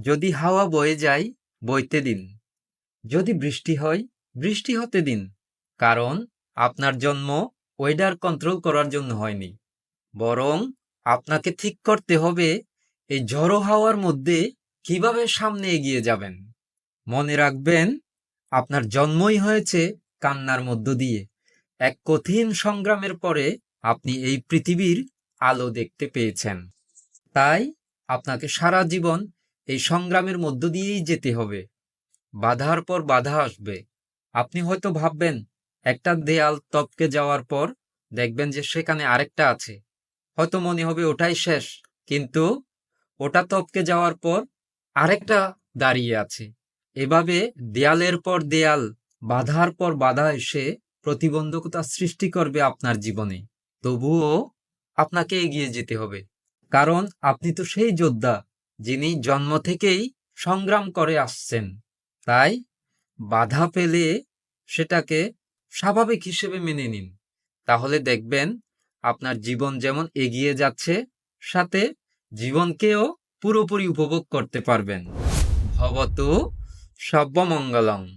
যদি হাওয়া বয়ে যায়, বইতে দিন। যদি বৃষ্টি হয়, বৃষ্টি হতে দিন। কারণ, আপনার জন্ম ওয়েদার কন্ট্রোল করার জন্য হয়নি। বরং, আপনাকে ঠিক করতে হবে এই ঝড়ো হাওয়ার মধ্যে কীভাবে সামনে এগিয়ে যাবেন। মনে রাখবেন, আপনার জন্মই হয়েছে কান্নার মধ্য দিয়ে। এক কঠিন সংগ্রামের পরে আপনি এই পৃথিবীর আলো দেখতে পেয়েছেন। তাই, আপনাকে সারা জীবন এই সংগ্রামের মধ্য দিয়েই যেতে হবে। বাধার পর বাধা আসবে। আপনি হয়তো ভাববেন, একটা দেয়াল তপকে যাওয়ার পর দেখবেন যে সেখানে আরেকটা আছে। হয়তো মনে হবে ওটাই শেষ, কিন্তু ওটা তপকে যাওয়ার পর আরেকটা দাঁড়িয়ে আছে। এভাবে দেয়ালের পর দেয়াল, বাধার পর বাধা এসে প্রতিবন্ধকতা সৃষ্টি করবে আপনার জীবনে। তবুও আপনাকে এগিয়ে যেতে হবে। কারণ আপনি তো সেই যোদ্ধা। যিনি জন্ম থেকেই সংগ্রাম করে আসছেন। তাই বাধা পেলে সেটাকে স্বাভাবিক হিসেবে মেনে নিন। তাহলে দেখবেন আপনার জীবন যেমন এগিয়ে যাচ্ছে, সাথে জীবনকেও পুরোপুরি উপভোগ করতে পারবেন। ভবত সব্যমঙ্গলং